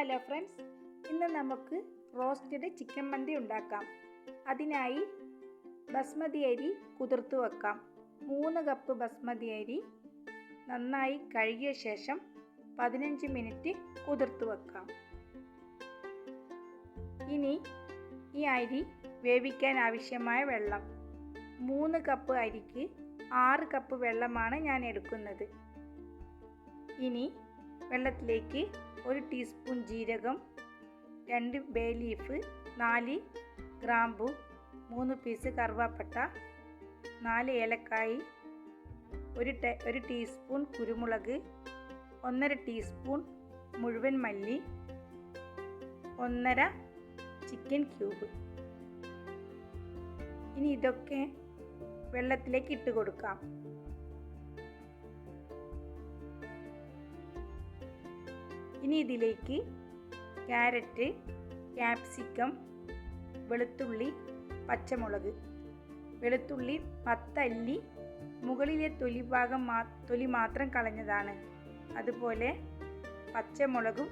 Hello friends ഇന്ന് നമുക്ക് roasted chicken മന്തി ഉണ്ടാക്കാം. അതിനായി ബസ്മതി അരി കുതിർത്ത് വെക്കാം. മൂന്ന് കപ്പ് ബസ്മതി അരി നന്നായി കഴുകിയ ശേഷം പതിനഞ്ച് മിനിറ്റ് കുതിർത്ത് വെക്കാം. ഇനി ഈ അരി വേവിക്കാൻ ആവശ്യമായ വെള്ളം. മൂന്ന് കപ്പ് അരിക്ക് ആറ് കപ്പ് വെള്ളമാണ് ഞാൻ എടുക്കുന്നത്. ഇനി വെള്ളത്തിലേക്ക് ഒരു ടീസ്പൂൺ ജീരകം രണ്ട് ബേ ലീഫ് നാല് ഗ്രാമ്പു മൂന്ന് പീസ് കറുവാപ്പട്ട നാല് ഏലക്കായി ഒരു ടേ ഒരു ടീസ്പൂൺ കുരുമുളക് ഒന്നര ടീസ്പൂൺ മുഴുവൻ മല്ലി ഒന്നര ചിക്കൻ ക്യൂബ്. ഇനി ഇതൊക്കെ വെള്ളത്തിലേക്ക് ഇട്ട് കൊടുക്കാം. ഇനി ഇതിലേക്ക് ക്യാരറ്റ് ക്യാപ്സിക്കം വെളുത്തുള്ളി പച്ചമുളക്. വെളുത്തുള്ളി പത്തല്ലി മുകളിലെ തൊലി ഭാഗം മാ തൊലി മാത്രം കളഞ്ഞതാണ്. അതുപോലെ പച്ചമുളകും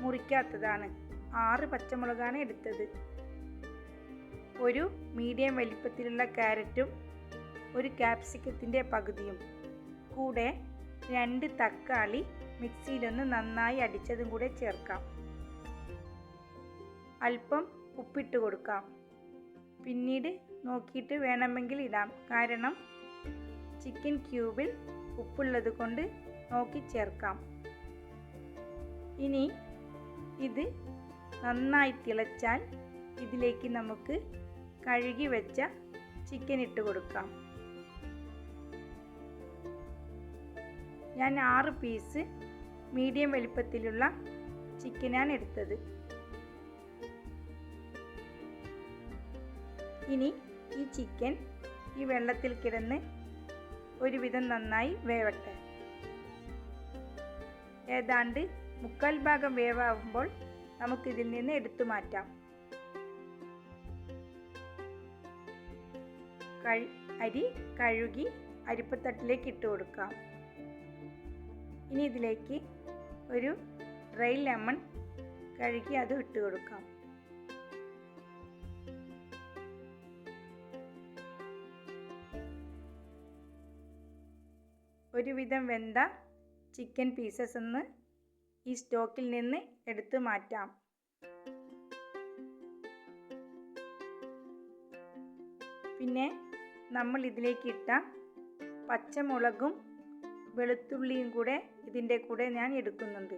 മുറിക്കാത്തതാണ്. ആറ് പച്ചമുളകാണ് എടുത്തത്. ഒരു മീഡിയം വലിപ്പത്തിലുള്ള ക്യാരറ്റും ഒരു ക്യാപ്സിക്കത്തിന്റെ പകുതിയും. കൂടെ രണ്ട് തക്കാളി മിക്സിയിലൊന്ന് നന്നായി അടിച്ചതും കൂടെ ചേർക്കാം. അല്പം ഉപ്പിട്ട് കൊടുക്കാം. പിന്നീട് നോക്കിയിട്ട് വേണമെങ്കിൽ ഇടാം. കാരണം ചിക്കൻ ക്യൂബിൽ ഉപ്പുള്ളത് കൊണ്ട് നോക്കി ചേർക്കാം. ഇനി ഇത് നന്നായി തിളച്ചാൽ ഇതിലേക്ക് നമുക്ക് കഴുകി വെച്ച ചിക്കൻ ഇട്ട് കൊടുക്കാം. ഞാൻ ആറ് പീസ് മീഡിയം വലിപ്പത്തിലുള്ള ചിക്കനാണ് എടുത്തത്. ഇനി ഈ ചിക്കൻ ഈ വെള്ളത്തിൽ കിടന്ന് ഒരുവിധം നന്നായി വേവട്ടെ. ഏതാണ്ട് മുക്കാൽ ഭാഗം വേവാകുമ്പോൾ നമുക്കിതിൽ നിന്ന് എടുത്തു മാറ്റാം. അരി കഴുകി അരിപ്പത്തട്ടിലേക്ക് ഇട്ട് കൊടുക്കാം. ഇനി ഇതിലേക്ക് ഒരു ഡ്രൈ ലെമൺ കഴുകി അത് ഇട്ട് കൊടുക്കാം. ഒരുവിധം വെന്ത ചിക്കൻ പീസസ് ഒന്ന് ഈ സ്റ്റോക്കിൽ നിന്ന് എടുത്തു മാറ്റാം. പിന്നെ നമ്മൾ ഇതിലേക്ക് ഇട്ട പച്ചമുളകും വെളുത്തുള്ളിയും കൂടെ ഇതിന്റെ കൂടെ ഞാൻ എടുക്കുന്നുണ്ട്.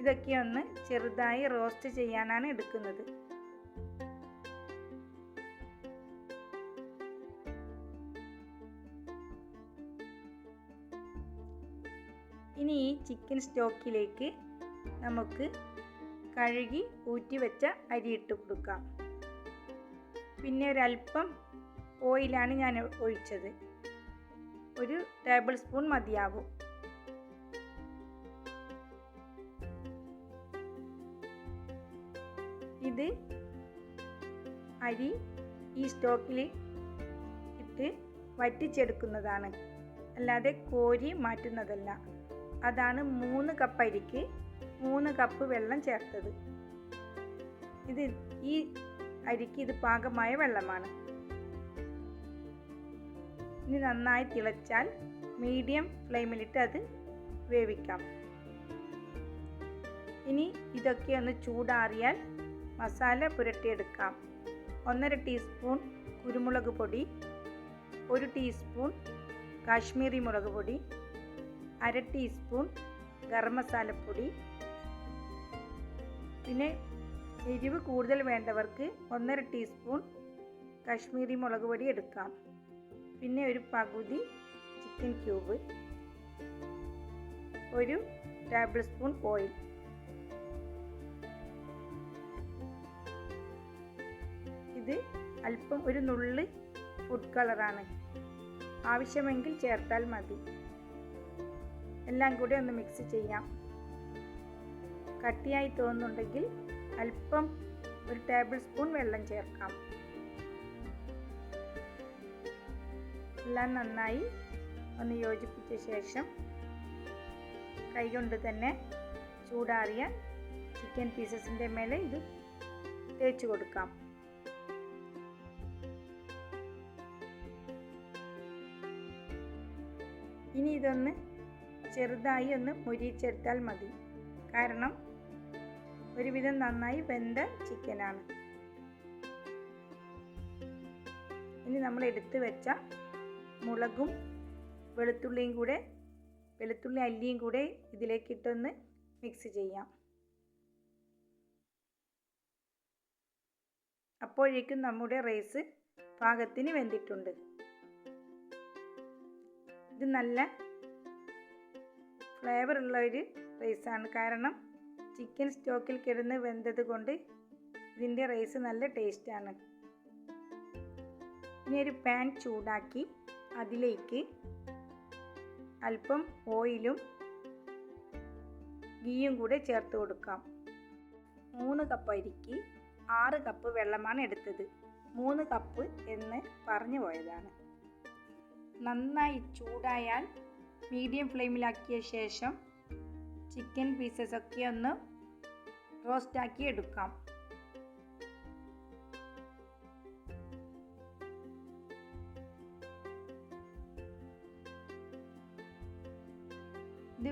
ഇതൊക്കെ ഒന്ന് ചെറുതായി റോസ്റ്റ് ചെയ്യാനാണ് എടുക്കുന്നത്. ഇനി ഈ ചിക്കൻ സ്റ്റോക്കിലേക്ക് നമുക്ക് കഴുകി ഊറ്റി വെച്ച അരി ഇട്ട് കൊടുക്കാം. പിന്നെ ഒരല്പം ഓയിലാണ് ഞാൻ ഒഴിച്ചത്. ഒരു ടേബിൾ സ്പൂൺ മതിയാകും. ഇത് അരി ഈ സ്റ്റോക്കിൽ ഇട്ട് വറ്റിച്ചെടുക്കുന്നതാണ്. അല്ലാതെ കോരി മാറ്റുന്നതല്ല. അതാണ് മൂന്ന് കപ്പ് അരിക്ക് മൂന്ന് കപ്പ് വെള്ളം ചേർത്തത്. ഇത് ഈ അരിക്ക് ഇത് പാകമായ വെള്ളമാണ്. ഇനി നന്നായി തിളച്ചാൽ മീഡിയം ഫ്ലെയിമിലിട്ട് അത് വേവിക്കാം. ഇനി ഇതൊക്കെ ഒന്ന് ചൂടാറിയാൽ മസാല പുരട്ടിയെടുക്കാം. ഒന്നര ടീസ്പൂൺ കുരുമുളക് പൊടി ഒരു ടീസ്പൂൺ കാശ്മീരി മുളക് പൊടി അര ടീസ്പൂൺ ഗരം മസാലപ്പൊടി പിന്നെ എരിവ് കൂടുതൽ വേണ്ടവർക്ക് ഒന്നര ടീസ്പൂൺ കാശ്മീരി മുളക് പൊടി എടുക്കാം. പിന്നെ ഒരു പകുതി ചിക്കൻ ക്യൂബ് ഒരു ടേബിൾ സ്പൂൺ ഓയിൽ ഇത് അല്പം ഒരു നുള്ള് ഫുഡ് കളറാണ് ആവശ്യമെങ്കിൽ ചേർത്താൽ മതി. എല്ലാം കൂടി ഒന്ന് മിക്സ് ചെയ്യാം. കട്ടിയായി തോന്നുന്നുണ്ടെങ്കിൽ അല്പം ഒരു ടേബിൾ സ്പൂൺ വെള്ളം ചേർക്കാം. എല്ലാം നന്നായി ഒന്ന് യോജിപ്പിച്ച ശേഷം കൈകൊണ്ട് തന്നെ ചൂടാറിയ ചിക്കൻ പീസസിന്റെ മേലെ ഇത് തേച്ച് കൊടുക്കാം. ഇനി ഇതൊന്ന് ചെറുതായി ഒന്ന് മുരിച്ചെടുത്താൽ മതി. കാരണം ഒരുവിധം നന്നായി വെന്ത ചിക്കനാണ് ഇനി നമ്മൾ എടുത്തു വെച്ച മുളകും വെളുത്തുള്ളിയും കൂടെ വെളുത്തുള്ളി അല്ലിയും കൂടെ ഇതിലേക്ക് ഇട്ടൊന്ന് മിക്സ് ചെയ്യാം. അപ്പോഴേക്കും നമ്മുടെ റൈസ് പാകത്തിന് വെന്തിട്ടുണ്ട്. ഇത് നല്ല ഫ്ലേവർ ഉള്ള ഒരു റൈസാണ് കാരണം ചിക്കൻ സ്റ്റോക്കിൽ കിടന്ന് വെന്തത് കൊണ്ട് ഇതിന്റെ റൈസ് നല്ല ടേസ്റ്റാണ് ഇനി ഒരു പാൻ ചൂടാക്കി അതിലേക്ക് അല്പം ഓയിലും ഗീയും കൂടെ ചേർത്ത് കൊടുക്കാം. മൂന്ന് കപ്പ് അരിക്ക് ആറ് കപ്പ് വെള്ളമാണ് എടുത്തത്. മൂന്ന് കപ്പ് എന്ന് പറഞ്ഞു പോയതാണ്. നന്നായി ചൂടായാൽ മീഡിയം ഫ്ലെയിമിലാക്കിയ ശേഷം ചിക്കൻ പീസസ് ഒക്കെ ഒന്ന് റോസ്റ്റാക്കി എടുക്കാം.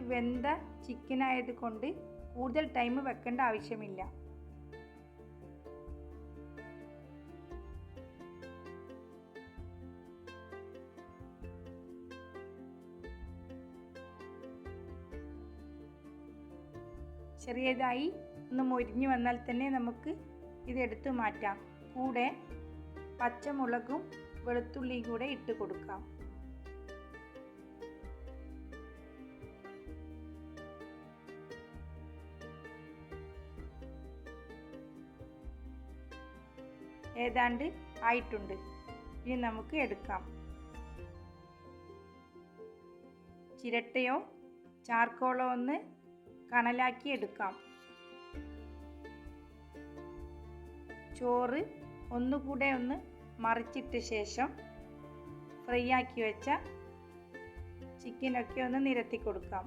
വെന്ത ചിക്കൻ ആയതുകൊണ്ട് കൂടുതൽ ടൈം വെക്കേണ്ട ആവശ്യമില്ല. ചെറിയതായി ഒന്ന് മൊരിഞ്ഞു വന്നാൽ തന്നെ നമുക്ക് ഇത് എടുത്തു മാറ്റാം. കൂടെ പച്ചമുളകും വെളുത്തുള്ളിയും കൂടെ ഇട്ട് കൊടുക്കാം. ഏതാണ്ട് ആയിട്ടുണ്ട്. ഇനി നമുക്ക് എടുക്കാം. ചിരട്ടയോ ചാർക്കോളോ ഒന്ന് കണലാക്കി എടുക്കാം. ചോറ് ഒന്നുകൂടെ ഒന്ന് മറിച്ചിട്ട ശേഷം ഫ്രൈ ആക്കി വെച്ച ചിക്കനൊക്കെ ഒന്ന് നിരത്തി കൊടുക്കാം.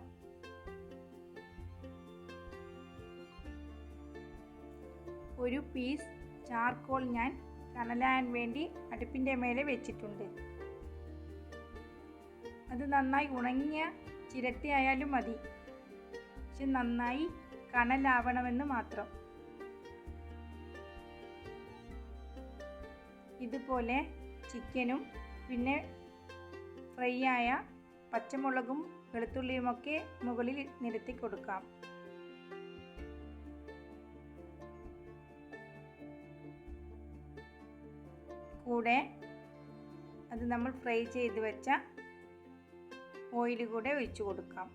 ഒരു പീസ് ചാർക്കോൾ ഞാൻ കണലാൻ വേണ്ടി അടുപ്പിന്റെ മേലെ വെച്ചിട്ടുണ്ട്. അത് നന്നായി ഉണങ്ങിയ ചിരട്ടയായാലും മതി. പക്ഷെ നന്നായി കണലാവണമെന്ന് മാത്രം. ഇതുപോലെ ചിക്കനും പിന്നെ ഫ്രൈ ആയ പച്ചമുളകും വെളുത്തുള്ളിയുമൊക്കെ മുകളിൽ നിരത്തി കൊടുക്കാം. കൂടെ അത് നമ്മൾ ഫ്രൈ ചെയ്ത് വെച്ച ഓയിൽ കൂടെ ഒഴിച്ചു കൊടുക്കാം.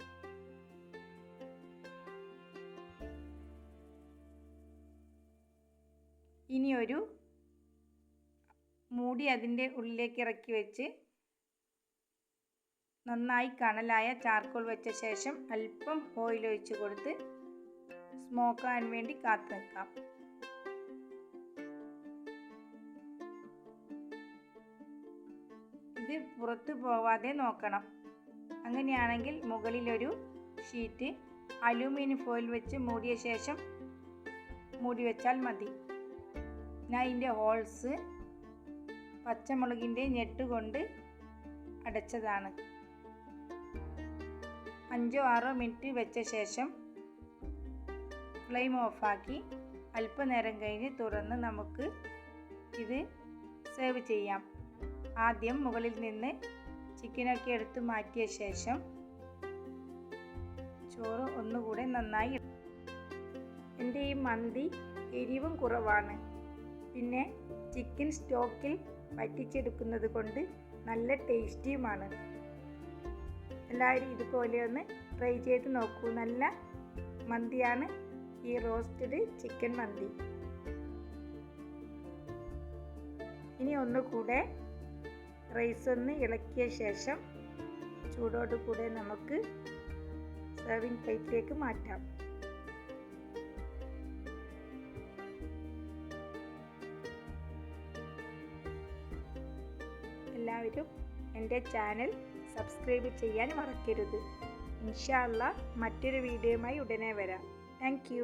ഇനി ഒരു മൂടി അതിന്റെ ഉള്ളിലേക്ക് ഇറക്കി വെച്ച് നന്നായി കണലായ ചാർക്കോൾ വെച്ച ശേഷം അല്പം ഓയിൽ ഒഴിച്ച് കൊടുത്ത് സ്മോക്കാൻ വേണ്ടി കാത്തു നിൽക്കാം. ഇത് പുറത്തു പോവാതെ നോക്കണം. അങ്ങനെയാണെങ്കിൽ മുകളിലൊരു ഷീറ്റ് അലൂമിനിയം ഫോയിൽ വെച്ച് മൂടിയ ശേഷം മൂടി വെച്ചാൽ മതി. ഞാൻ ഇതിന്റെ ഹോൾസ് പച്ചമുളകിന്റെ ഞെട്ട് കൊണ്ട് അടച്ചതാണ്. അഞ്ചോ ആറോ മിനിറ്റ് വെച്ച ശേഷം ഫ്ലെയിം ഓഫാക്കി അല്പനേരം കഴിഞ്ഞ് തുറന്ന് നമുക്ക് ഇത് സേവ് ചെയ്യാം. ആദ്യം മുകളിൽ നിന്ന് ചിക്കനൊക്കെ എടുത്ത് മാറ്റിയ ശേഷം ചോറ് ഒന്നുകൂടെ നന്നായി എന്റെ ഈ മന്തി എരിവും കുറവാണ്. പിന്നെ ചിക്കൻ സ്റ്റോക്കിൽ വറ്റിച്ചെടുക്കുന്നത് കൊണ്ട് നല്ല ടേസ്റ്റിയുമാണ്. എല്ലാവരും ഇതുപോലെ ഒന്ന് ട്രൈ ചെയ്ത് നോക്കൂ. നല്ല മന്തിയാണ് ഈ റോസ്റ്റഡ് ചിക്കൻ മന്തി. ഇനി ഒന്നുകൂടെ റൈസ് ഒന്ന് ഇളക്കിയ ശേഷം ചൂടോട് കൂടെ നമുക്ക് സെർവിങ് പ്ലേറ്റിലേക്ക് മാറ്റാം. എല്ലാവരും എന്റെ ചാനൽ സബ്സ്ക്രൈബ് ചെയ്യാൻ മറക്കരുത്. ഇൻഷാല്ല മറ്റൊരു വീഡിയോയുമായി ഉടനെ വരാം. താങ്ക്